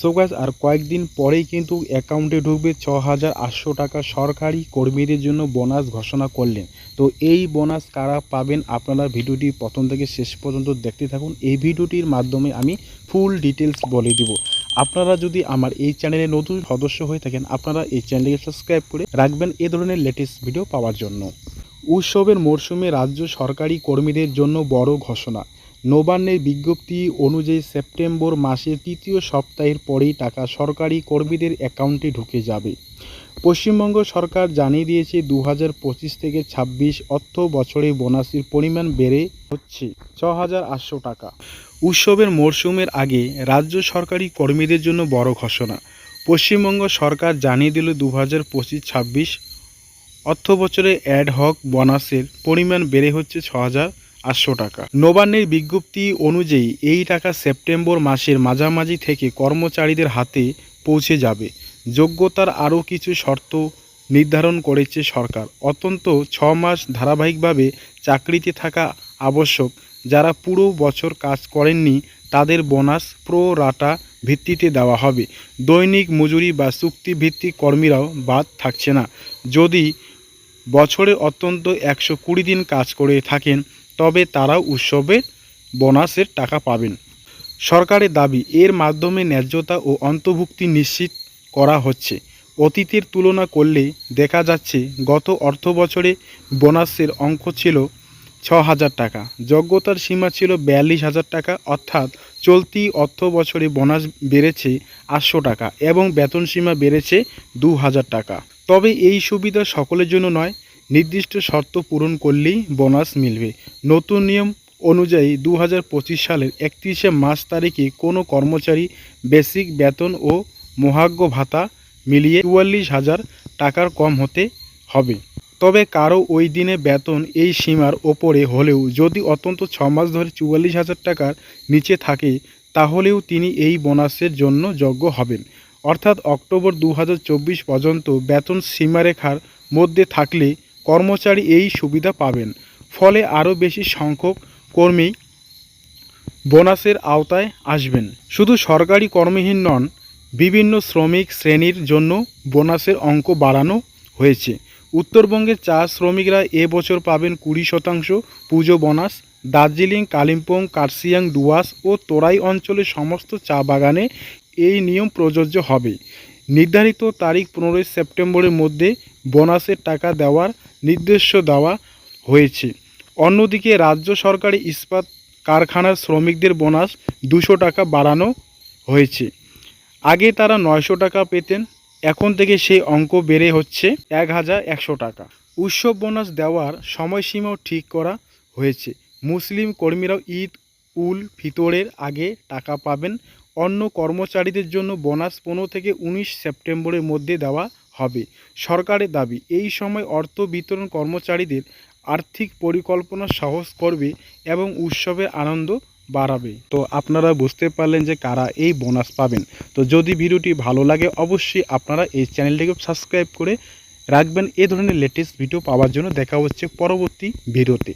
So গাছ আর কয়েকদিন পরেই কিন্তু অ্যাকাউন্টে ঢুকবে ছ হাজার আটশো টাকা সরকারি কর্মীদের জন্য বোনাস ঘোষণা করলেন। তো এই বোনাস কারা পাবেন আপনারা ভিডিওটি প্রথম থেকে শেষ পর্যন্ত দেখতে থাকুন। এই ভিডিওটির মাধ্যমে আমি ফুল ডিটেলস বলে দিব। আপনারা যদি আমার এই চ্যানেলে নতুন সদস্য হয়ে থাকেন, আপনারা এই চ্যানেলকে সাবস্ক্রাইব করে রাখবেন এ ধরনের লেটেস্ট ভিডিও পাওয়ার জন্য। উৎসবের মরশুমে রাজ্য সরকারি কর্মীদের জন্য বড় ঘোষণা। নবান্নের বিজ্ঞপ্তি অনুযায়ী সেপ্টেম্বর মাসের তৃতীয় সপ্তাহের পরেই টাকা সরকারি কর্মীদের অ্যাকাউন্টে ঢুকে যাবে। পশ্চিমবঙ্গ সরকার জানিয়ে দিয়েছে দু হাজার পঁচিশ থেকে ছাব্বিশ অর্থ বছরে বোনাসের পরিমাণ বেড়ে হচ্ছে ছ হাজার আটশো টাকা। উৎসবের মরশুমের আগে রাজ্য সরকারি কর্মীদের জন্য বড় ঘোষণা। পশ্চিমবঙ্গ সরকার জানিয়ে দিল দু হাজার পঁচিশ ছাব্বিশ অর্থ বছরে অ্যাড হক বোনাসের পরিমাণ বেড়ে হচ্ছে ছ হাজার আটশো টাকা। নবান্নের বিজ্ঞপ্তি অনুযায়ী এই টাকা সেপ্টেম্বর মাসের মাঝামাঝি থেকে কর্মচারীদের হাতে পৌঁছে যাবে। যোগ্যতার আরও কিছু শর্ত নির্ধারণ করেছে সরকার। অত্যন্ত ছ মাস ধারাবাহিকভাবে চাকরিতে থাকা আবশ্যক। যারা পুরো বছর কাজ করেননি, তাদের বোনাস প্রো রাটা ভিত্তিতে দেওয়া হবে। দৈনিক মজুরি বা চুক্তিভিত্তিক কর্মীরাও বাদ থাকছে না। যদি বছরে অত্যন্ত একশো কুড়ি দিন কাজ করে থাকেন তবে তারাও উৎসবের বোনাসের টাকা পাবেন। সরকারের দাবি, এর মাধ্যমে ন্যায্যতা ও অন্তর্ভুক্তি নিশ্চিত করা হচ্ছে। অতীতের তুলনা করলে দেখা যাচ্ছে, গত অর্থ বছরে বোনাসের অঙ্ক ছিল ছ হাজার টাকা। যোগ্যতার সীমা ছিল বিয়াল্লিশ হাজার টাকা, অর্থাৎ চলতি অর্থ বছরে বোনাস বেড়েছে আটশো টাকা এবং বেতন সীমা বেড়েছে দু হাজার টাকা। তবে এই সুবিধা সকলের জন্য নয় নির্দিষ্ট শর্ত পূরণ করলেই বোনাস মিলবে। নতুন নিয়ম অনুযায়ী দু হাজার পঁচিশ সালের একত্রিশে মার্চ তারিখে কোনো কর্মচারী বেসিক বেতন ও মহাজ্ঞ ভাতা মিলিয়ে চুয়াল্লিশ হাজার টাকার কম হতে হবে। তবে কারও ওই দিনে বেতন এই সীমার ওপরে হলেও যদি অত্যন্ত ছ মাস ধরে চুয়াল্লিশ হাজার টাকার নিচে থাকে, তাহলেও তিনি এই বোনাসের জন্য যোগ্য হবেন। অর্থাৎ অক্টোবর দু হাজার চব্বিশ পর্যন্ত বেতন সীমারেখার মধ্যে থাকলে কর্মচারী এই সুবিধা পাবেন। ফলে আরও বেশি সংখ্যক কর্মী বোনাসের আওতায় আসবেন। শুধু সরকারি কর্মহীন নন, বিভিন্ন শ্রমিক শ্রেণির জন্য বোনাসের অঙ্ক বাড়ানো হয়েছে। উত্তরবঙ্গের চা শ্রমিকরা এ বছর পাবেন কুড়ি শতাংশ পুজো বোনাস। দার্জিলিং, কালিম্পং, কার্শিয়াং ডুয়াস ও তোরাই অঞ্চলের সমস্ত চা বাগানে এই নিয়ম প্রযোজ্য হবে। নির্ধারিত তারিখ পনেরোই সেপ্টেম্বরের মধ্যে বোনাসের টাকা দেওয়ার নির্দেশ দেওয়া হয়েছে। অন্যদিকে রাজ্য সরকারি ইস্পাত কারখানার শ্রমিকদের বোনাস দুশো টাকা বাড়ানো হয়েছে। আগে তারা নয়শো টাকা পেতেন, এখন থেকে সেই অঙ্ক বেড়ে হচ্ছে এক হাজার একশো টাকা। উৎসব বোনাস দেওয়ার সময়সীমাও ঠিক করা হয়েছে। মুসলিম কর্মীরাও ঈদ, উল, ফিতরের আগে টাকা পাবেন অন্য কর্মচারীদের জন্য বোনাস পনেরো থেকে উনিশ সেপ্টেম্বরের মধ্যে দেওয়া হবে। সরকারের দাবি, এই সময় অর্থ বিতরণ কর্মচারীদের আর্থিক পরিকল্পনা সহজ করবে এবং উৎসবের আনন্দ বাড়াবে। তো আপনারা বুঝতে পারলেন যে কারা এই বোনাস পাবেন। তো যদি ভিডিওটি ভালো লাগে, অবশ্যই আপনারা এই চ্যানেলটিকে সাবস্ক্রাইব করে রাখবেন। এ ধরনের লেটেস্ট ভিডিও পাওয়ার জন্য দেখা হচ্ছে পরবর্তী ভিডিওতে।